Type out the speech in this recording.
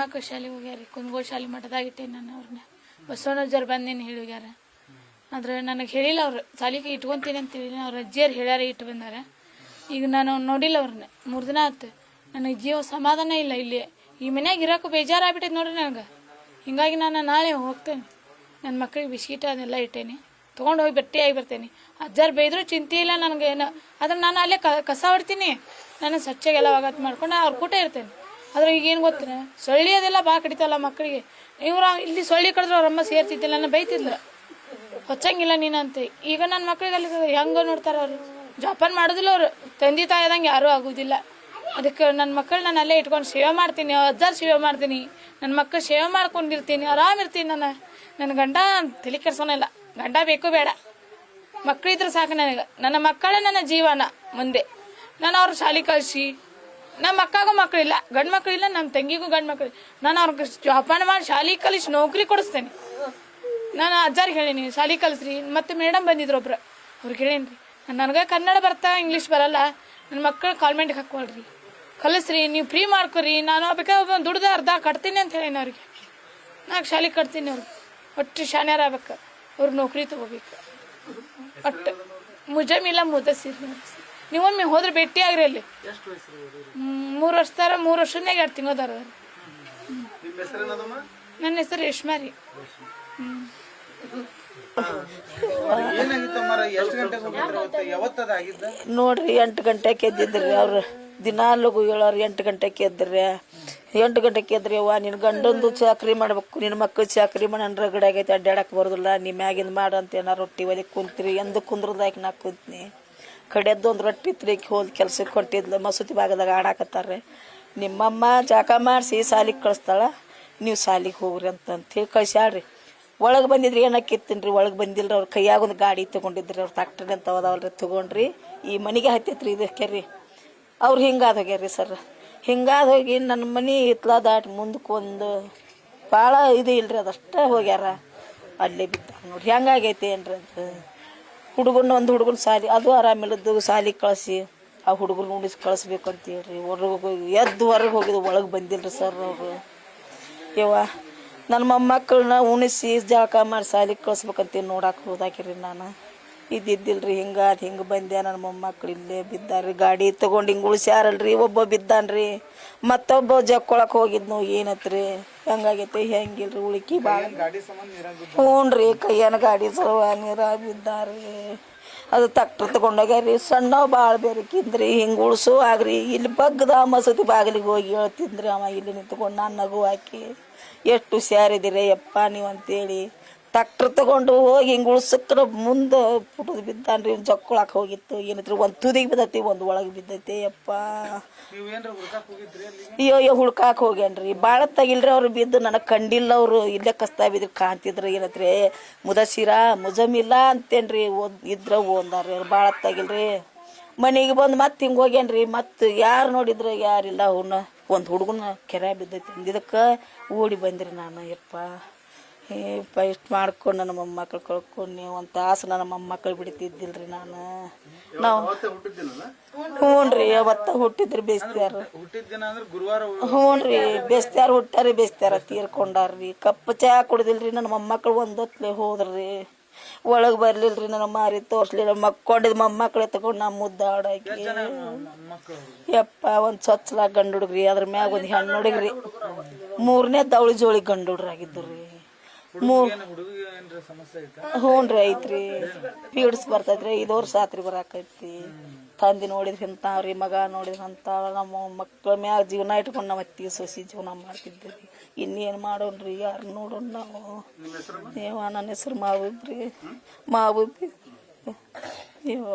ಮಕ್ಕಳು ಶಾಲೆಗೆ ಹೋಗ್ಯಾರ. ಕುಂದಗೋಳ ಶಾಲೆ ಮಠದಾಗ ಇಟ್ಟೇನಿ ನಾನು ಅವ್ರನ್ನ ಬಸವಣ್ಣಜ್ಜರ್ ಬಂದೇನು ಹೇಳಿಗ್ಯಾರ ಆದ್ರೆ ನನಗೆ ಹೇಳಿಲ್ಲ ಅವ್ರು. ಶಾಲಿಗೆ ಇಟ್ಕೊಂತೀನಿ ಅಂತ ಹೇಳಿಲ್ಲ. ಅವ್ರ ಅಜ್ಜಿಯರು ಹೇಳ್ಯಾರ ಇಟ್ಟು ಬಂದಾರ. ಈಗ ನಾನು ನೋಡಿಲ್ಲ ಅವ್ರನ್ನ ಮೂರು ದಿನ ಆಯ್ತು ನನಗೆ ಜೀವ ಸಮಾಧಾನ ಇಲ್ಲ ಇಲ್ಲಿ. ಈ ಮನ್ಯಾಗ ಇರೋಕೆ ಬೇಜಾರಾಗ್ಬಿಟ್ಟೈತೆ ನೋಡ್ರಿ ನನಗೆ. ಹಿಂಗಾಗಿ ನಾನು ನಾಳೆ ಹೋಗ್ತೇನೆ. ನನ್ನ ಮಕ್ಕಳಿಗೆ ಬಿಸ್ಕಿಟ್ ಅದೆಲ್ಲ ಇಟ್ಟೇನಿ. ತೊಗೊಂಡು ಹೋಗಿ ಬಟ್ಟೆ ಆಗಿ ಬರ್ತೇನೆ. ಅಜ್ಜಾರು ಬೈದ್ರು ಚಿಂತೆ ಇಲ್ಲ ನನಗೆ ಏನು ಆದ್ರೆ ನಾನು ಅಲ್ಲೇ ಕಸ ಹೊಡ್ತೀನಿ. ನಾನು ಸ್ವಚ್ಛಗೆಲ್ಲ ಒಗತ್ ಮಾಡ್ಕೊಂಡು ಅವ್ರ ಕೂಟ ಇರ್ತೇನೆ. ಆದ್ರೆ ಈಗ ಏನು ಗೊತ್ತಿನ ಸೊಳ್ಳಿ ಅದೆಲ್ಲ ಬಾ ಕಡಿತಲ್ಲ ಮಕ್ಕಳಿಗೆ ಇವ್ರ ಇಲ್ಲಿ ಸೊಳ್ಳಿ ಕಡಿದ್ರು ಅವ್ರ ಅಮ್ಮ ಸೇರ್ತಿದ್ದಿಲ್ಲ ನಾನು ಬೈತಿದ್ಲ. ಹೊಚ್ಚಂಗಿಲ್ಲ ನೀನಂತೆ. ಈಗ ನನ್ನ ಮಕ್ಳಿಗೆ ಅಲ್ಲಿ ಹೆಂಗ ನೋಡ್ತಾರ ಅವರು? ಜೋಪಾನ ಮಾಡೋದಿಲ್ಲ ಅವರು. ತಂದೆ ತಾಯಿದಂಗೆ ಯಾರೂ ಆಗೋದಿಲ್ಲ. ಅದಕ್ಕೆ ನನ್ನ ಮಕ್ಕಳು ನಾನು ಅಲ್ಲೇ ಇಟ್ಕೊಂಡು ಸೇವೆ ಮಾಡ್ತೀನಿ ಅಜ್ಜಾರ್ ಸೇವೆ ಮಾಡ್ತೀನಿ. ನನ್ನ ಮಕ್ಕಳು ಸೇವೆ ಮಾಡ್ಕೊಂಡಿರ್ತೀನಿ ಆರಾಮಿರ್ತೀನಿ ನಾನು. ನನ್ನ ಗಂಡ ತಲೆ ಕೆಡ್ಸೋನಿಲ್ಲ ಗಂಡ ಬೇಕು ಬೇಡ. ಮಕ್ಕಳಿದ್ರೆ ಸಾಕು ನನಗೆ. ನನ್ನ ಮಕ್ಕಳೇ ನನ್ನ ಜೀವನ ಮುಂದೆ. ನಾನು ಅವ್ರ ಶಾಲೆ ಕಳಿಸಿ ನಮ್ಮ ಅಕ್ಕಗೂ ಮಕ್ಕಳಿಲ್ಲ ಗಂಡು ಮಕ್ಕಳಿಲ್ಲ ನಮ್ಮ ತಂಗಿಗೂ ಗಂಡ್ ಮಕ್ಕಳು ನಾನು ಅವ್ರಿಗೆ ಜೋಪಾನ ಮಾಡಿ ಶಾಲಿ ಕಲಿಸಿ ನೌಕರಿ ಕೊಡಿಸ್ತೇನೆ. ನಾನು ಅಜ್ಜಾರಿಗೆ ಹೇಳೀನಿ, ಶಾಲೆ ಕಲಿಸ್ರಿ. ಮತ್ತೆ ಮೇಡಮ್ ಬಂದಿದ್ರು ಒಬ್ರು. ಅವ್ರಿಗೆ ಹೇಳೇನ್ರಿ ರೀ ನನಗೆ ಕನ್ನಡ ಬರ್ತಾ ಇಂಗ್ಲೀಷ್ ಬರಲ್ಲ. ನನ್ನ ಮಕ್ಕಳು ಕಾನ್ವೆಂಟ್ಗೆ ಹಾಕೊಳ್ರಿ ಕಲಿಸ್ರಿ, ನೀವು ಫ್ರೀ ಮಾಡ್ಕೊರಿ. ನಾನು ಬೇಕಾದ್ರೆ ದುಡ್ದು ಅರ್ಧ ಕಟ್ತೀನಿ ಅಂತ ಹೇಳೀನಿ ಅವ್ರಿಗೆ. ನಾಲ್ಕು ಶಾಲಿ ಕಟ್ತೀನಿ ಅವ್ರಿಗೆ. ಒಟ್ಟು ಶಾನ್ಯಾರ ಆಗ್ಬೇಕು. ಅವ್ರು ನೌಕರಿ ತಗೋಬೇಕು. ಒಟ್ಟು. ಮುಜಮಿಲ್ಲ ಮುದಸಿರ್ ನೀವೊಮ್ಮೆ ಹೋದ್ರೆ ಭೇಟಿ ಆಗ್ರಿ ಅಲ್ಲಿ. ಮೂರು ವರ್ಷ ತರ ಮೂರು ವರ್ಷನ್ಯಾಗ ಎರಡು ತಿಂಗಳದಾರ ನನ್ನ ಹೆಸರು ರೇಷ್ಮಾ ರೀ. ನೋಡ್ರಿ ಎಂಟು ಗಂಟೆಗೆ ಎದ್ದಿದ್ರಿ ಅವ್ರು. ದಿನಾಲೂ ಹೇಳೋರು ಎಂಟು ಗಂಟೆಗೆ ಎದ್ರಿ. ಎಂಟು ಗಂಟೆಗೆ ಎದ್ರಿ ಅವ್ವ ನಿನ್ನ ಗಂಡಂದು ಚಾಕ್ರಿ ಮಾಡ್ಬೇಕು ನಿನ್ನ ಮಕ್ಕಳು ಚಾಕ್ರಿ ಮಾಡಿ ನನ್ನ ರಗಡ ಆಗೈತೆ ಅಡ್ಡಾಡಕ್ಕೆ ಬರೋದಿಲ್ಲ ನಿಮ್ಮ ಮ್ಯಾಗಿಂದ ಮಾಡು ಅಂತ ಏನಾರು ರೊಟ್ಟಿ ಒಲಿ ಕುಂತ್ರಿ ಎಂದು ಕುಂದ್ರದಾಗ ನಾ ಕುಂತ್ನಿ. ಕಡೆದ್ದು ರೊಟ್ಟಿ ತ್ರಿಕ್ ಹೋದ್ ಕೆಲ್ಸಕ್ಕೆ ಹೊಂಟಿದ್ಲು. ಮಸೂತಿ ಭಾಗದಾಗ ಆಡಾಕತ್ತಾರೆ ನಿಮ್ಮಮ್ಮ ಜಾಕ ಮಾಡಿಸಿ ಸಾಲಿಗೆ ಕಳಿಸ್ತಾಳ. ನೀವು ಸಾಲಿಗೆ ಹೋಗ್ರಿ ಅಂತ ಹೇಳಿ ಕಳ್ಸ್ಯಾಳ್ರಿ. ಒಳಗೆ ಬಂದಿದ್ರಿ ಏನಕ್ಕಿತ್ತೀನಿ ರೀ ಒಳಗೆ ಬಂದಿಲ್ಲ ಅವ್ರ ಕೈಯಾಗ ಒಂದು ಗಾಡಿ ತೊಗೊಂಡಿದ್ರಿ. ಅವ್ರು ಟ್ಯಾಕ್ಟ್ರಿ ಅಂತ ಹೋದವಲ್ರಿ ತೊಗೊಂಡ್ರಿ. ಈ ಮನೆಗೆ ಹತ್ತಿತ್ರಿ ಇದಕ್ಕೆ ರೀ ಅವ್ರು ಹಿಂಗಾದ ಹೋಗ್ಯಾರ್ರಿ ಸರ್. ಹಿಂಗಾದ ಹೋಗಿ ನನ್ನ ಮನೆ ಹಿತ್ಲ ದಾಟಿ ಮುಂದಕ್ಕೆ ಒಂದು ಭಾಳ ಇದು ಇಲ್ರಿ ಅದಷ್ಟೇ ಹೋಗ್ಯಾರ. ಅಲ್ಲೇ ಬಿದ್ದ ನೋಡ್ರಿ. ಹೆಂಗಾಗೈತಿ ಏನ್ರಿ ಅದು? ಹುಡುಗನ ಒಂದು ಹುಡುಗನ ಸಾಲಿ, ಅದು ಆರಾಮಿಲ್ಲದ್ದು ಸಾಲಿ ಕಳಿಸಿ, ಆ ಹುಡುಗನ ಉಣಿಸಿ ಕಳಿಸ್ಬೇಕು ಅಂತ ಹೇಳ್ರಿ ಹೊರಗೆ ಎದ್ದು ಹೊರಗೆ ಹೋಗಿದ್ದು ಒಳಗೆ ಬಂದಿಲ್ರಿ ಸರ್ ಅವರು. ಇವ ನನ್ನ ಮೊಮ್ಮಕ್ಕಳನ್ನ ಉಣಿಸಿ ಜಳಕ ಮಾಡಿ ಸಾಲಿಗೆ ಕಳಿಸ್ಬೇಕಂತೀವಿ ನೋಡಕ್ಕೆ ಹೋದಾಕಿರಿ ನಾನು. ಇದ್ದಿದ್ದಿಲ್ರಿ ಹಿಂಗೆ ಅದು ಹಿಂಗೆ ಬಂದೆ ನನ್ನ ಮೊಮ್ಮಕ್ಳು ಇಲ್ಲೇ ಬಿದ್ದಾರ್ರಿ. ಗಾಡಿ ತೊಗೊಂಡು ಹಿಂಗೆ ಉಳಿಸ್ಯಾರಲ್ರಿ ಒಬ್ಬ ಬಿದ್ದಾನ್ರಿ. ಮತ್ತೊಬ್ಬ ಜಕ್ಕೊಳಕ್ಕೆ ಹೋಗಿದ್ನು ಏನತ್ರಿ? ಹೆಂಗಾಗೈತೆ ಹೆಂಗಿಲ್ರಿ ಉಳಿಕಿ ಭಾಳ ಹ್ಞೂ ರೀ ಕೈಯನ ಗಾಡಿ ಸಲುವ ನೀರ ಬಿದ್ದಾರ್ರಿ. ಅದು ತಕ್ಟ್ರ ತಗೊಂಡೋಗ್ಯಾರಿ ಸಣ್ಣ ಭಾಳ ಬೇರೆಕಿಂದ್ರಿ ಹಿಂಗೆ ಉಳಿಸು ಆಗ್ರಿ. ಇಲ್ಲಿ ಬಗ್ಗದ ಮಸೂತಿ ಬಾಗಿಲಿಗೆ ಹೋಗಿ ಹೇಳ್ತಿದ್ರಿ ಅವ ಇಲ್ಲಿ ನಿಂತ್ಕೊಂಡು ನಾನು ನಗು ಹಾಕಿ. ಎಷ್ಟು ಹುಷಾರಿದ್ದೀರಿ ಯಪ್ಪ ನೀವು ಅಂತೇಳಿ ಟ್ಯಾಕ್ಟ್ರ್ ತಗೊಂಡು ಹೋಗಿ ಹಿಂಗೆ ಉಳ್ಸಕ್ರ ಮುಂದೆ ಪುಟದ್ ಬಿದ್ದಾನ್ರಿ ಜಕ್ಕೊಳಕ್ಕೆ ಹೋಗಿತ್ತು. ಏನೈತ್ರಿ ಒಂದು ತುದಿಗೆ ಬಿದ್ದೈತಿ ಒಂದು ಒಳಗೆ ಬಿದ್ದೈತಿ ಅಪ್ಪ. ಅಯ್ಯೋ ಅಯ್ಯೋ ಹುಡ್ಕಾಕ್ ಹೋಗ್ಯಾನ್ರಿ. ಭಾಳ ತಗಿಲ್ರಿ ಅವ್ರು ಬಿದ್ದು ನನಗೆ ಕಂಡಿಲ್ಲ ಅವರು. ಇಲ್ಲೇ ಕಸ್ತಾ ಬಿದ್ದು ಕಾಣ್ತಿದ್ರು ಏನತ್ರಿ? ಮುದಸಿರ ಮುಜಮಿಲ್ಲ ಅಂತೇನ್ರಿ ಓದ್ ಇದ್ರ ಓಂದಾರ್ರಿ ಅವ್ರು. ಭಾಳ ತಗಿಲ್ರಿ. ಮನೆಗೆ ಬಂದು ಮತ್ತೆ ಹಿಂಗೆ ಹೋಗ್ಯಾನ್ರಿ. ಮತ್ತೆ ಯಾರು ನೋಡಿದ್ರು ಯಾರಿಲ್ಲ ಅವನ್ನ ಒಂದು ಹುಡುಗನ ಕೆರೆ ಬಿದ್ದೈತಿ ಅಂದಿದ್ದಕ್ಕೆ ಓಡಿ ಬಂದ್ರಿ ನಾನು ಯಪ್ಪ ಏಪ್ಪ ಇಷ್ಟು ಮಾಡ್ಕೊಂಡು ನನ್ನ ಮೊಮ್ಮಕ್ಳು ಕಳ್ಕೊಂಡು ಒಂದು ತಾಸು ನನ್ನ ಮೊಮ್ಮಕ್ಳು ಬಿಡ್ತಿದ್ದಿಲ್ರಿ ನಾನು. ನಾವು ಹ್ಞೂ ರೀ ಅವತ್ತ ಹುಟ್ಟಿದ್ರಿ ಬೇಸ್ತ್ಯಾರ. ಹ್ಞೂ ರೀ ಬೇಸ್ತ್ಯಾರ ಹುಟ್ಟಾರಿ ಬೇಸ್ತ್ಯಾರ ತೀರ್ಕೊಂಡಾರ್ರಿ. ಕಪ್ಪು ಚಹಾ ಕುಡ್ದಿಲ್ರಿ, ನನ್ನ ಮೊಮ್ಮಕ್ಳು ಒಂದೊತ್ಲೆ ಹೋದ್ರಿ. ಒಳಗೆ ಬರ್ಲಿಲ್ರಿ, ನನ್ನ ಮಾರಿ ತೋರ್ಸ್ಲಿಲ್ಲ ಮಕ್ಕೊಂಡಿದ್ ಮೊಮ್ಮಕ್ಳು ಎತ್ಕೊಂಡು ನಮ್ಮ ಮುದ್ದಾಡಾಕಿ ಯಪ್ಪ, ಒಂದು ಸ್ವಚ್ಛಲಾಗ ಗಂಡು ಹುಡುಗ್ರಿ, ಅದ್ರ ಮ್ಯಾಗ ಒಂದು ಹೆಣ್ಣು ಹುಡುಗ್ರಿ. ಮೂರನೇ ದೌಳಿ ಜೋಳಿ ಗಂಡು ಹುಡ್ರಾಗಿದ್ದು ರೀ ಮೂರ್ ಏನು ಹುಡುಗಿಗೆ ಏನ್ರ ಸಮಸ್ಯೆ ಐತಾ? ಹ್ಞೂ ರೀ ಐತ್ರಿ. ಪೀಡ್ಸ್ ಬರ್ತೈತ್ರಿ ಐದು ವರ್ಷ ಆತ್ರಿ ಬರಾಕೈತಿ ತಂದೆ ನೋಡಿದ್ರೆ ಇಂಥವ್ರಿ ಮಗ ನೋಡಿದ್ರೆ ಅಂತ ನಮ್ಮ ಮಕ್ಕಳ ಮ್ಯಾಲ ಜೀವನ ಇಟ್ಕೊಂಡು ನಮ್ಮ ಅತ್ತಿ ಸೊಸಿ ಜೀವನ ಮಾಡ್ತಿದ್ದೀವಿ ಇನ್ನೇನು ಮಾಡೋಣ್ರಿ ಯಾರು ನೋಡೋಣ ನಾವು? ಏವ ನನ್ನ ಹೆಸರು ಮಾವಿಬ್ರಿ. ಮಾವಿಬ್ರಿ. ಏವ